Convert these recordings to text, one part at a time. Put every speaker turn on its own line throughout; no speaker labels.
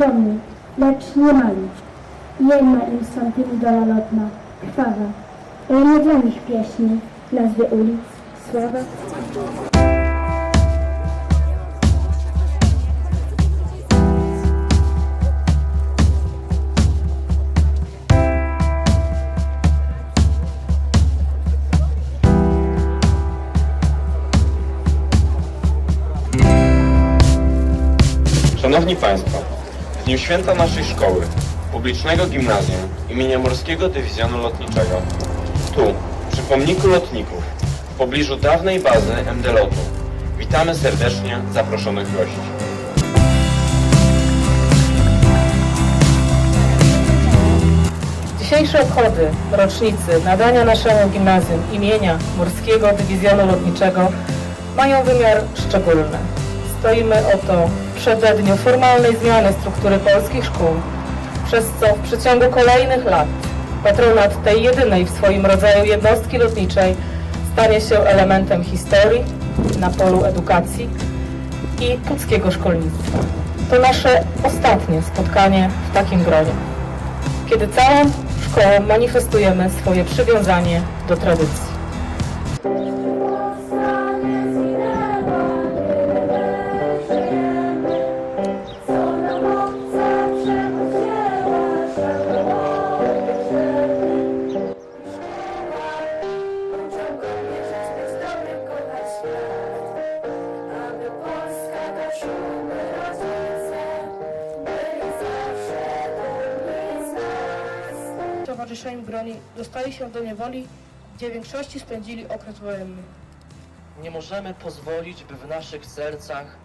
Skromny, lecz nie mali. Jedna im stąpili dola lotna, krwawa. Ale nie dla nich pieśni, nazwy ulic, sława.
Szanowni Państwo, w dniu święta naszej szkoły, publicznego gimnazjum imienia Morskiego Dywizjonu Lotniczego, tu, przy pomniku lotników, w pobliżu dawnej bazy MD-Lotu, witamy serdecznie zaproszonych gości.
Dzisiejsze obchody rocznicy nadania naszemu gimnazjum imienia Morskiego Dywizjonu Lotniczego mają wymiar szczególny. Stoimy oto przededniu formalnej zmiany struktury polskich szkół, przez co w przeciągu kolejnych lat patronat tej jedynej w swoim rodzaju jednostki lotniczej stanie się elementem historii na polu edukacji i ludzkiego szkolnictwa. To nasze ostatnie spotkanie w takim gronie kiedy całą szkołą manifestujemy swoje przywiązanie do tradycji.
Nas.
W towarzyszeniu broni dostali się do niewoli, gdzie w większości spędzili okres wojenny.
Nie możemy pozwolić, by w naszych sercach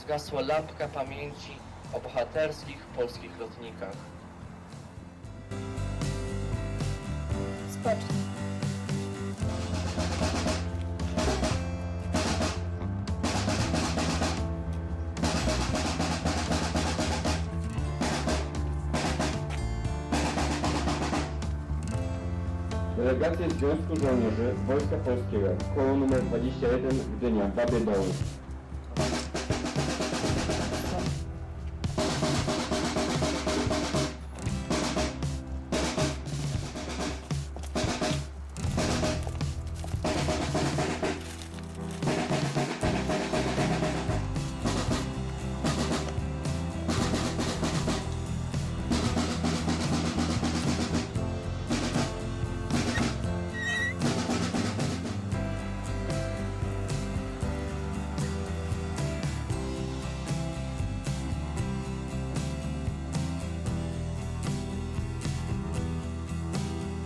zgasła lampka pamięci o bohaterskich polskich lotnikach.
Spocznie.
Delegacje Związku Żołnierzy Wojska Polskiego, koło nr 21 Gdynia, Babie Doły.